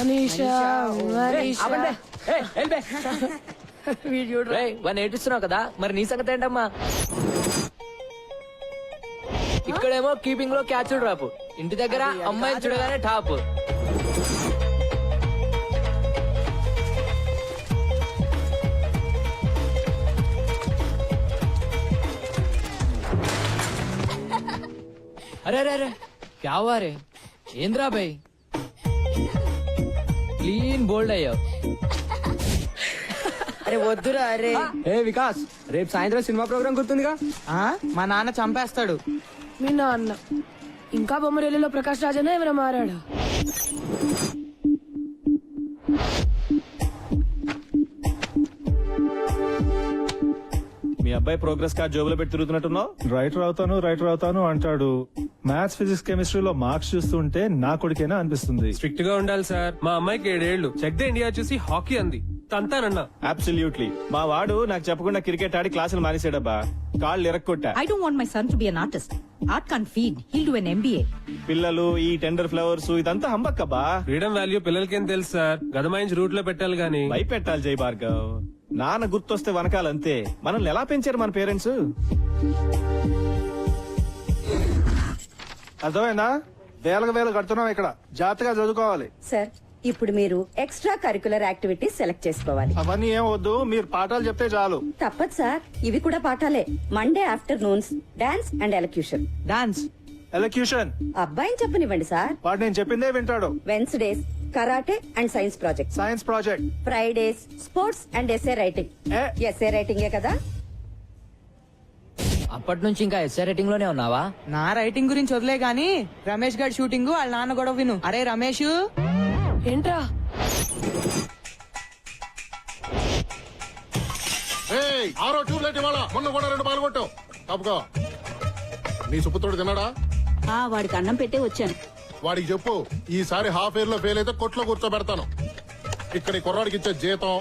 వాడిని ఏడిస్తున్నావు కదా? మరి నీ సంగతి ఏంటమ్మా? ఇక్కడేమో కీపింగ్లో క్యాచ్ డ్రాప్. ఇంటి దగ్గర అమ్మాయిని చూడగానే టాప్. అరే అరే అరే. క్యా హువా రే? ఏంద్రా భయ్ క్లీన్ బోల్డ్ అయ్యావు. అరే వద్దురా అరే. ఏ వికాస్ రేపు సాయంత్రం సినిమా ప్రోగ్రామ్ గుర్తుందిగా? ఆ? మా నాన్న చంపేస్తాడు. మీ నాన్న. ఇంకా బొమ్మరేలిలో ప్రకాష్ రాజనే ఏమైనా మారాడా? మీ అబ్బాయి ప్రోగ్రెస్ కార్డ్ జోబులో పెట్టి తిరుగుతున్నట్టున్నావు? రైటర్ అవుతాను రైటర్ అవుతాను అంటాడు. మ్యాథ్స్ ఫిజిక్స్ కెమిస్ట్రీలో మార్క్స్ చూస్తుంటే నా కొడుకేనా అనిపిస్తుంది. స్ట్రిక్ట్గా ఉండాలి సార్ మా అమ్మాయికి ఏడేళ్ళు చెక్ ద ఇండియా చూసి హాకీ అంది. తంతానన్నా. అబ్సల్యూట్లీ మా వాడు నాకు చెప్పకుండా క్రికెట్ ఆడి క్లాసులు మానేసాడబ్బా కాళ్ళు ఇరక్కొట్టా. I don't want my son to be an artist. Art can't feed. He'll do an MBA. పిల్లలు ఈ టెండర్ ఫ్లవర్స్ ఇదంతా హంబక్కబ్బా. ఫ్రీడమ్ వాల్యూ పిల్లలకేం తెలుసు సార్ గదమాయించి రూట్లో పెట్టాలి గానీ. భయపెట్టాలి జై భార్గవ్. నాన్న గుర్తొస్తే వనకాలంతే. మనల్ని ఎలా పెంచారు మన పేరెంట్స్? అర్థమైందా? వేలకు వేలు కడుతున్నాం ఇక్కడ. జాగ్రత్తగా చదువుకోవాలి. సార్ ఇప్పుడు మీరు ఎక్స్ట్రా కరికులర్ యాక్టివిటీస్ సెలెక్ట్ చేసుకోవాలి. అవన్నీ ఏం వద్దు మీరు పాఠాలు చెప్తే చాలు. తప్పదు సార్ ఇవి కూడా పాఠాలే. Monday afternoons dance and elocution dance elocution అబ్బాయిని చెప్పనివ్వండి సార్. వాడు నేను చెప్పిందే వింటాడు. Wednesdays karate and science project science project Fridays sports and SA writing A? SA రైటింగే కదా? అప్పటి నుంచి ఇంకా ఎస్ఆర్ రేటింగ్లోనే ఉన్నావా? నా రైటింగ్ గురించి వదిలే గాని రమేష్ గారి షూటింగ్ వాళ్ళ నాన్న గొడవ విను. అరే రమేష్. ఏంట్రా? ఏయ్, ఆరో ట్యూబ్ లైట్ ఇవాళ మొన్న కూడా రెండు పాలు కొట్టావు. తప్పుకో. నీ సుపుత్రుడు తిన్నాడా? వాడికి అన్నం పెట్టే వచ్చాను. వాడికి చెప్పు ఈసారి హాఫ్ ఇయర్లో ఫెయిల్ అయితే కొట్లో కూర్చోబెడతాను. ఇక్కడ ఈ కుర్రాడికి ఇచ్చే జీతం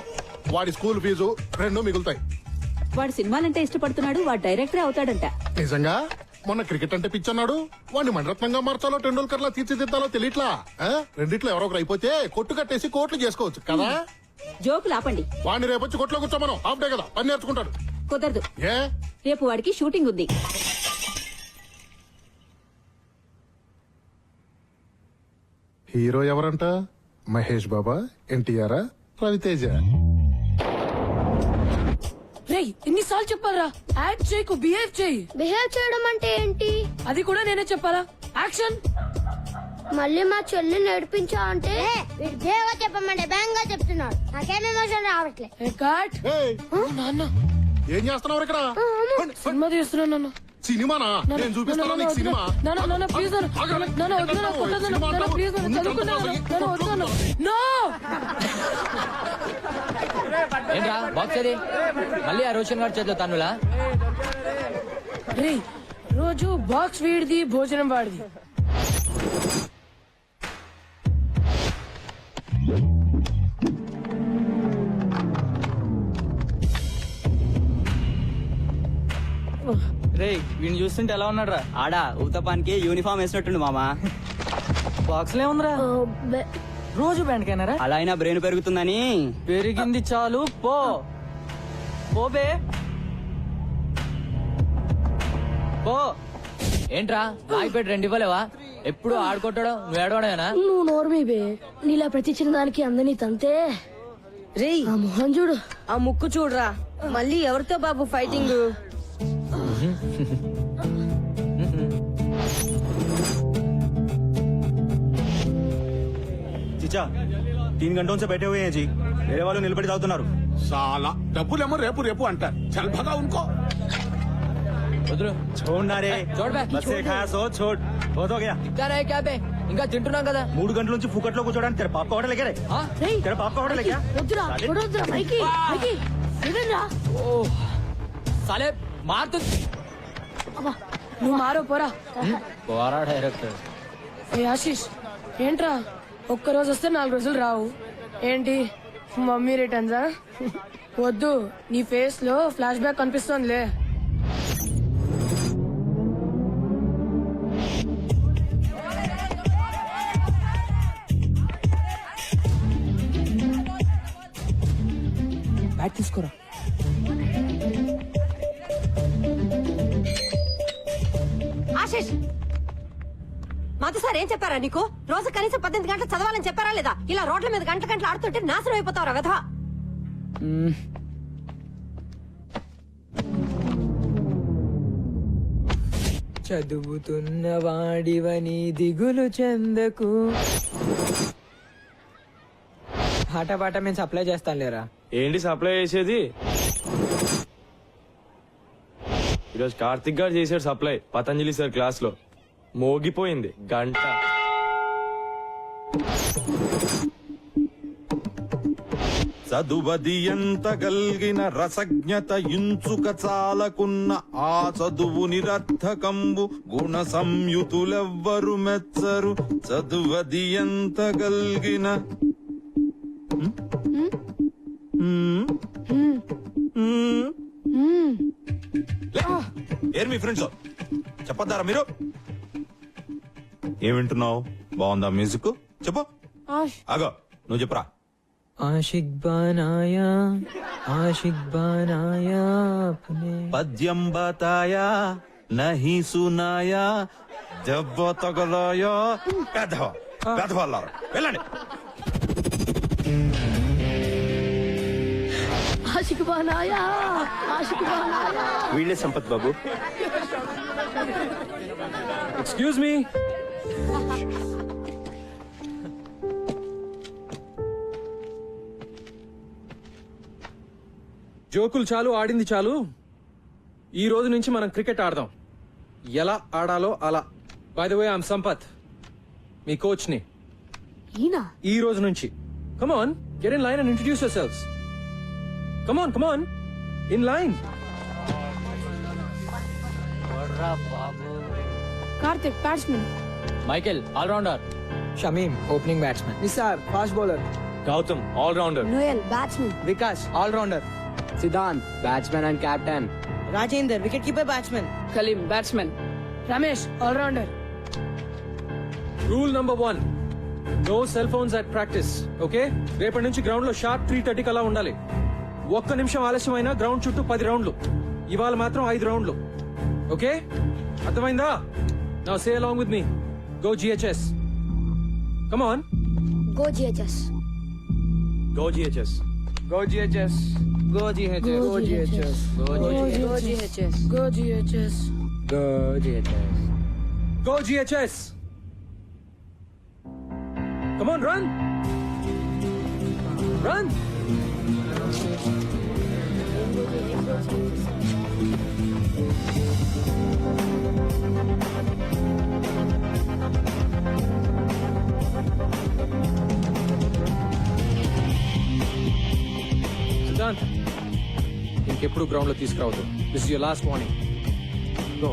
వాడి స్కూల్ ఫీజు రెండు మిగులుతాయి. వాడు సినిమాలంటే ఇష్టపడుతున్నాడు వాడు డైరెక్టరే అవుతాడంట. నిజంగా? మొన్న క్రికెట్ అంటే పిచ్చన్నాడు. వాడిని మణరత్నంగా మార్చాలో టెండూల్కర్ లా తీర్చిదిద్దాలో తెలియట్లా ఆ? రెండిట్లో ఎవరో ఒకరు అయిపోతే కొట్టు కట్టేసి కోట్లు చేసుకోవచ్చు కదా? జోకులు ఆపండి. వాడిని రేపొచ్చి కొట్లో కూర్చోమను. హాఫ్ డే కదా పని నేర్చుకుంటాడు. కుదరదు. ఏ? రేపు వాడికి షూటింగ్ ఉంది. హీరో ఎవరంట? మహేష్ బాబా ఎన్టీఆర్ రవితేజ? రేయ్ ఎన్నిసార్లు చెప్పాలరా? యాక్ట్ చేయకు బిహేవ్ చేయి. బిహేవ్ చేయడం అంటే ఏంటి? అది కూడా నేనే చెప్పాలా? యాక్షన్. మళ్ళీ మా చెల్లి నడిపించా అంటే? బిహేవ్ చెప్పమంటే బ్యాంగ్ చెప్తున్నాడు. నాకేం ఎమోషన్ రావట్లే. ఏ నాన్న. ఏం చేస్తున్నావు ఇక్కడ? సినిమా తీస్తున్నాను నాన్న. సినిమానా? నేను చూపిస్తాను నీకు సినిమా? నాన్న నాన్న ప్లీజ్ నాన్న. నాన్న వద్దు నాన్న? ప్లీజ్ నాన్న చదువుకున్నాను. చదువుకో. నాన్న వద్దు నాన్న నో ఏంట్రా బాక్స్ అది మళ్ళీ ఆ రోషన్ గారి చేతిలో తన్నులా? రే రోజు బాక్స్ వీడిది భోజనం వాడిది. రే వీడిని చూస్తుంటే ఎలా ఉన్నాడు రా ఆడా ఉతపానికి యూనిఫామ్ వేసినట్టుండు మామా. బాక్స్లో ఉందిరా రోజు బ్యాండ్ కైనారా అలా అయినా బ్రెయిన్ పెరుగుతుందని. పెరిగింది చాలు పో. పోబే పో. ఏంట్రా రాయిపేట రెండు ఇవ్వలేవా? ఎప్పుడు ఆడుకుంటాడు నువ్వు ఏడవడమేనా? నువ్వు నోర్మి బే. నీలా ప్రతి చిన్న దానికి అందని తంతే. రేయ్. ఆ మొహం చూడు. ఆ ముక్కు చూడరా. మళ్ళీ ఎవరితో బాబు ఫైటింగ్? చిచా तीन घंटों से बैठे हुए हैं जी मेरे वालों నిలబడి తాగుతున్నారు చాలా డబ్బులేమో రేపు రేపు అంటారు చల్ భగా ఉనుకో వదులు छोड़ना रे छोड़ बे। बस से खाया सो छोड़ बहुत हो गया ఇంకా రే క్యాబే ఇంకా తింటున్నాం కదా మూడు గంటల నుంచి ఫుకట్లో కూర్చోడానికి తెర పాప హోటల్ ఎక్కడ ఆ? తెర పాప హోటల్ ఎక్కడ వద్దురా వద్దురా మైకి మైకి వినండిరా ఓ సాలే మారుతు అబ్బా నువ్వు మారో పోరా పోరా డైరెక్టర్ ఏ ఆశీష్ ఏంట్రా ఒక్కరోజు వస్తే నాలుగు రోజులు రావు. ఏంటి? మమ్మీ రిటర్న్స్ వద్దు. నీ ఫేస్లో ఫ్లాష్ బ్యాక్ కనిపిస్తోందిలే. బ్యాట్ తీసుకోరా? ఆశీష్! మధు సార్ ఏం చెప్పారా నీకు? రోజు కనీసం పద్దెనిమిది గంటలు చదవాలని చెప్పారా లేదా? ఇలా రోడ్ల మీద గంట గంటలు ఆడుతుంటే నాశనం అయిపోతావురా వెధవా. చదువుతున్న వాడివని దిగులు చెందకు. పాట పాట మేము సప్లై చేస్తాం లేరా? ఏంటి సప్లై చేసేది? ఈరోజు కార్తిక్ గారు చేశాడు సప్లై పతంజలి సార్ క్లాస్లో. మోగిపోయింది. గంట. చదువది ఎంత గల్గిన రసజ్ఞత ఇంచుక చాలకున్న ఆ చదువు నిరర్థకంబు గుణ సంయుతులెవ్వరు మెచ్చరు. చదువది ఎంత గల్గిన ఏరు మీ ఫ్రెండ్స్. చెప్పద్దారా మీరు? ఏం వింటున్నావు? బాగుందా మ్యూజిక్ చెప్పు. అగో నువ్వు చెప్పురా. ఆషిక్ బానాయా ఆషిక్ బానాయా పద్యం బతాయా నహి సునాయా దెబ్బ తగలాయా. పెద్దవ పెద్దవాళ్ళారు వెళ్ళండి. ఆశిక్ బానాయా ఆశిక్ బానాయా. వీళ్ళే సంపత్ బాబు. ఎక్స్క్యూజ్ మీ జోకులు చాలు ఆడింది చాలు. ఈ రోజు నుంచి మనం క్రికెట్ ఆడదాం. ఎలా ఆడాలో అలా. By the way I'm Sampath. మీ కోచ్ని ఈనా? ఈ రోజు నుంచి. Come on get in line and introduce yourselves come on come on in line Karthik batsmen Michael allrounder Shamim opening batsmen Nisar fast bowler Gautam all rounder Noel batsmen Vikas all rounder Siddhant batsmen and captain Rajender wicket keeper batsmen Kaleem batsmen Ramesh allrounder rule number one no cell phones at practice okay రేపటి నుంచి గ్రౌండ్లో sharp three థర్టీకి అలా ఉండాలి. ఒక్క నిమిషం ఆలస్యమైనా ground చుట్టూ పది రౌండ్లు ఇవాళ మాత్రం ఐదు రౌండ్లు ఓకే అర్థమైందా? నా say along with me Go GHS. Come on. Go GHS. Go GHS. Go GHS. Go GHS. Go GHS. Go GHS. Go GHS. Go GHS. Go GHS. Come on, run. Run. Thank you. ఇంకెప్పుడు గ్రౌండ్లో తీసుకురావద్దు this your last warning go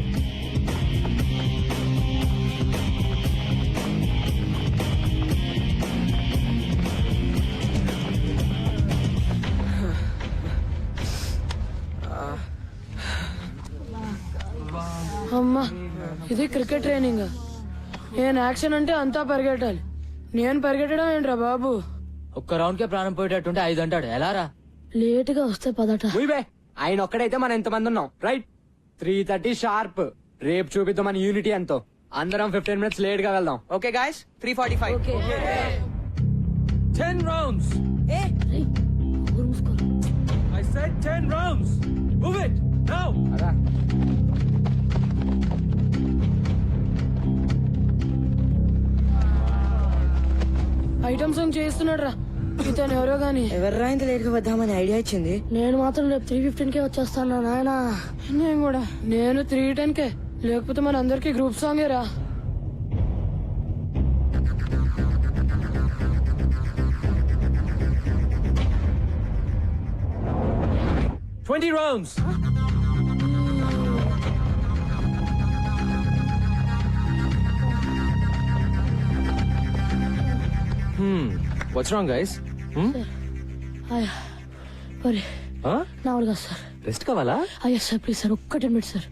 అమ్మా ఇది cricket training. నేను action అంటే అంతా పరిగెట్టాలి. నేను పరిగెట్టడం ఏంట్రా బాబు? ఒక్క రౌండ్ కే ప్రాణం పోయేటట్టుంటే ఐదు అంటాడు. ఎలా రా? లేట్గా వస్తే పదట. బే ఆయన ఒక్కడైతే మనం ఎంతమంది ఉన్నాం? రైట్ త్రీ థర్టీ షార్ప్ రేపు చూపిద్దాం మన యూనిటీ ఎంతో అందరం ఫిఫ్టీన్ మినిట్స్ లేట్గా వెళ్దాం. Okay guys three forty five ten rounds I said 10 rounds. Move it. Now. Item song చేస్తున్నాడు రా ఇతను ఎవరో గాని. ఎవర్రా ఇంత లేట్గా వద్దామని ఐడియా ఇచ్చింది? నేను మాత్రం రేపు త్రీ ఫిఫ్టీన్ కే వచ్చేస్తాను నాయన? నేను కూడా. నేను త్రీ టెన్ కే. లేకపోతే మన అందరికి గ్రూప్ సాంగే రా. Twenty rounds. Hmm. What's wrong, కాదు సార్. రెస్ట్ కావాలా? అయ్యా సార్ ప్లీజ్ సార్ ఒక్క టెన్ మినిట్స్ సార్.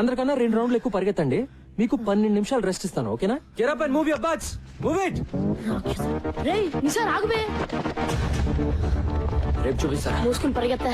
అందరికన్నా రెండు రౌండ్లు ఎక్కువ పరిగెత్తండి. మీకు పన్నెండు నిమిషాలు రెస్ట్ ఇస్తాను ఓకేనా? Get up and move your butts move it రే నిసార్ ఆగుబే రేపు చూపిస్తారా మూసుకుని పరిగెత్తా.